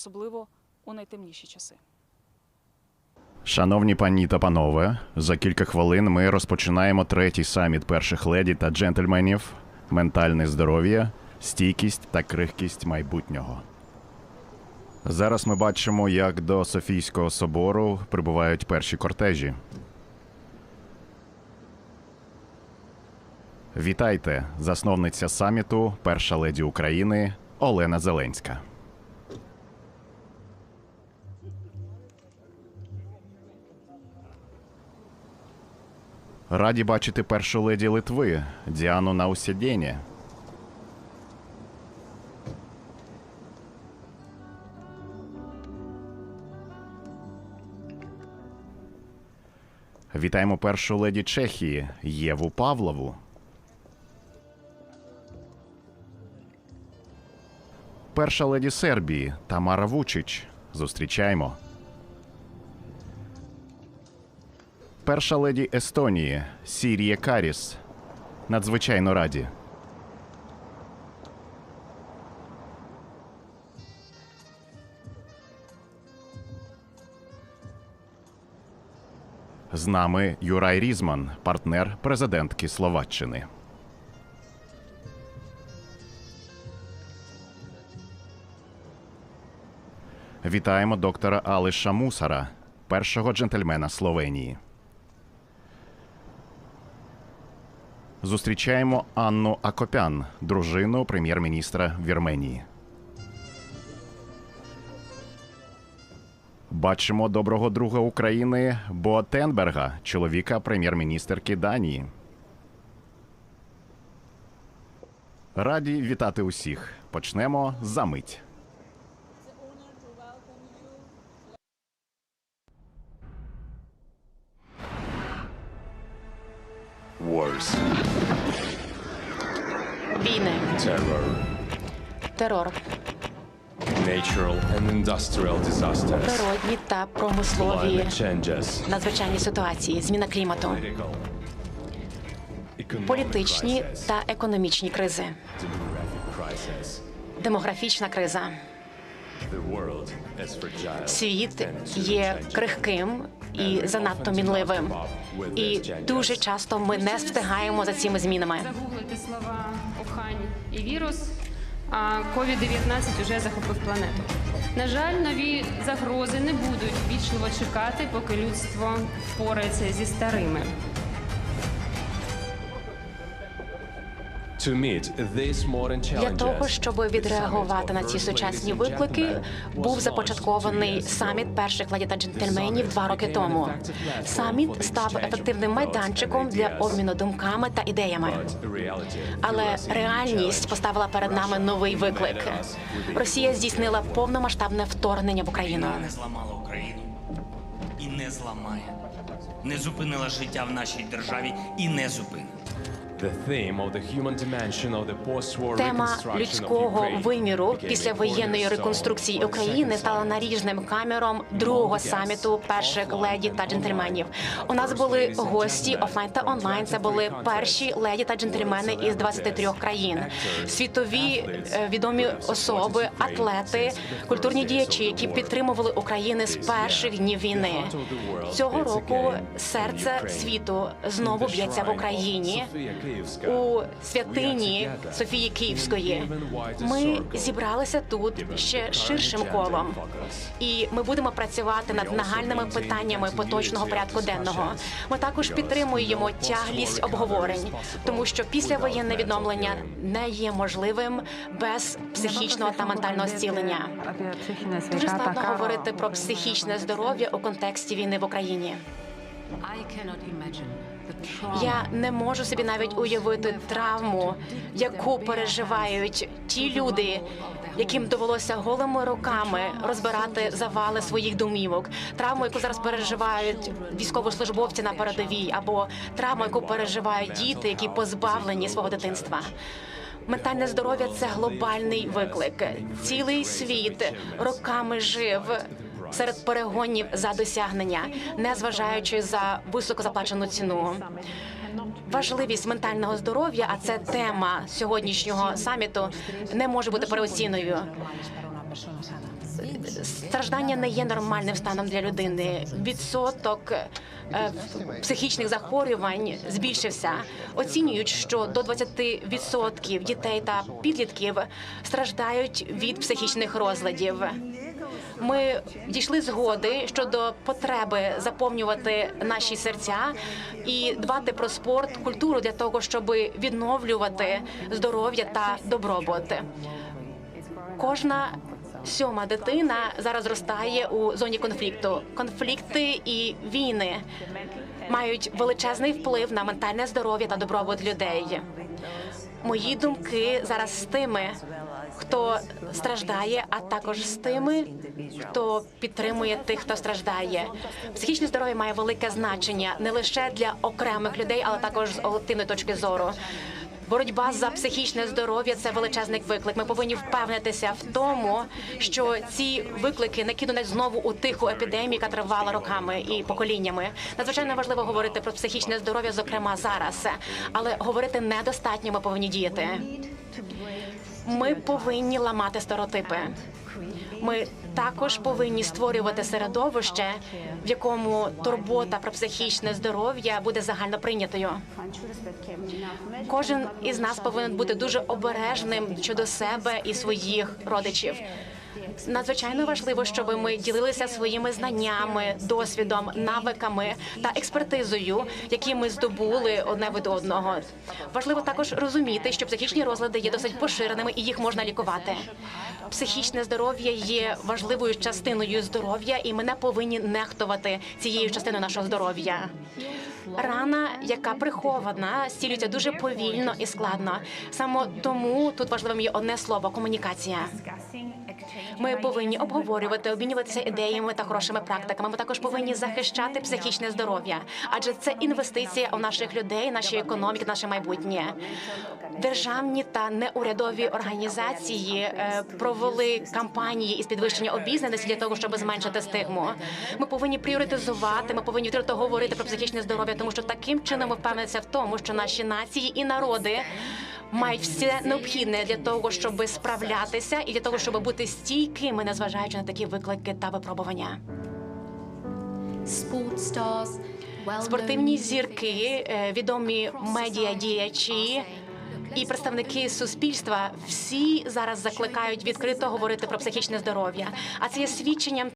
особливо у найтемніші часи. Шановні пані та панове, за кілька хвилин ми розпочинаємо третій саміт перших леді та джентльменів ментальне здоров'я, стійкість та крихкість майбутнього. Зараз ми бачимо, як до Софійського собору прибувають перші кортежі. Вітайте, засновниця саміту, перша леді України Олена Зеленська. Раді бачити першу леді Литви Діану Наусєдєні. Вітаємо першу леді Чехії Єву Павлову. Перша леді Сербії Тамара Вучич. Зустрічаємо. Перша леді Естонії Сірія Каріс. Надзвичайно раді. З нами Юрай Різман, партнер президентки Словаччини. Вітаємо доктора Алиша Мусара, першого джентльмена Словенії. Зустрічаємо Анну Акопян, дружину прем'єр-міністра Вірменії. Бачимо доброго друга України Бо Тенберга, чоловіка прем'єр-міністерки Данії. Раді вітати усіх. Почнемо за мить. Terror, терор, natural and industrial disasters, природні та промислові climate changes, надзвичайні ситуації, зміна клімату, political, economic політичні crisis, та економічні кризи, demographic crisis. демографічна криза. The world is fragile. Світ and є changing. крихким і занадто мінливим. І дуже часто ми не встигаємо за цими змінами. Загуглити слова Ухань і вірус, а COVID-19 вже захопив планету. На жаль, нові загрози не будуть вічливо чекати, поки людство впорається зі старими. Для того, щоб відреагувати на ці сучасні виклики, був започаткований саміт перших леді та джентльменів два роки тому. Саміт став ефективним майданчиком для обміну думками та ідеями. Але реальність поставила перед нами новий виклик. Росія здійснила повномасштабне вторгнення в Україну. Не зламала Україну і не зламає. Не зупинила життя в нашій державі і не зупинить. Тема людського виміру після воєнної реконструкції України стала наріжним камером другого саміту перших леді та джентльменів. У нас були гості офлайн та онлайн. Це були перші леді та джентльмени із 23 країн. Світові е, відомі особи, атлети, культурні діячі, які підтримували України з перших днів війни. Цього року серце світу знову б'ється в Україні у святині Софії Київської. Ми зібралися тут ще ширшим колом, і ми будемо працювати над нагальними питаннями поточного порядку денного. Ми також підтримуємо тяглість обговорень, тому що післявоєнне відновлення не є можливим без психічного та ментального зцілення. Дуже складно говорити про психічне здоров'я у контексті війни в Україні. Я не можу собі навіть уявити травму, яку переживають ті люди, яким довелося голими руками розбирати завали своїх домівок, травму, яку зараз переживають військовослужбовці на передовій, або травму, яку переживають діти, які позбавлені свого дитинства. Ментальне здоров'я це глобальний виклик. Цілий світ роками жив серед перегонів за досягнення, не зважаючи за високо заплачену ціну. Важливість ментального здоров'я, а це тема сьогоднішнього саміту, не може бути переоціною. Страждання не є нормальним станом для людини. Відсоток е, психічних захворювань збільшився. Оцінюють, що до 20% дітей та підлітків страждають від психічних розладів. Ми дійшли згоди щодо потреби заповнювати наші серця і дбати про спорт, культуру для того, щоб відновлювати здоров'я та добробут. Кожна сьома дитина зараз зростає у зоні конфлікту. Конфлікти і війни мають величезний вплив на ментальне здоров'я та добробут людей. Мої думки зараз з тими, хто страждає, а також з тими, хто підтримує тих, хто страждає. Психічне здоров'я має велике значення не лише для окремих людей, але також з об'єктивної точки зору. Боротьба за психічне здоров'я це величезний виклик. Ми повинні впевнитися в тому, що ці виклики не кинуть знову у тиху епідемію, яка тривала роками і поколіннями. Надзвичайно важливо говорити про психічне здоров'я, зокрема зараз, але говорити недостатньо. Ми повинні діяти. Ми повинні ламати стереотипи. Ми також повинні створювати середовище, в якому турбота про психічне здоров'я буде загально прийнятою. Кожен із нас повинен бути дуже обережним щодо себе і своїх родичів. Надзвичайно важливо, щоб ми ділилися своїми знаннями, досвідом, навиками та експертизою, які ми здобули одне від одного. Важливо також розуміти, що психічні розлади є досить поширеними і їх можна лікувати. Психічне здоров'я є важливою частиною здоров'я, і ми не повинні нехтувати цією частиною нашого здоров'я. Рана, яка прихована, зцілюється дуже повільно і складно. Саме тому тут важливим є одне слово комунікація. Ми повинні обговорювати, обмінюватися ідеями та хорошими практиками. Ми також повинні захищати психічне здоров'я, адже це інвестиція у наших людей, наші економіки, наше майбутнє. Державні та неурядові організації е, провели кампанії із підвищення обізнаності для того, щоб зменшити стигму. Ми повинні пріоритизувати. Ми повинні відкрито говорити про психічне здоров'я, тому що таким чином ми впевнитися в тому, що наші нації і народи. Мають все необхідне для того, щоб справлятися, і для того, щоб бути стійкими, незважаючи на такі виклики та випробування. Спортивні зірки, е, відомі медіадіячі і представники суспільства всі зараз закликають відкрито говорити про психічне здоров'я. А це є свідченням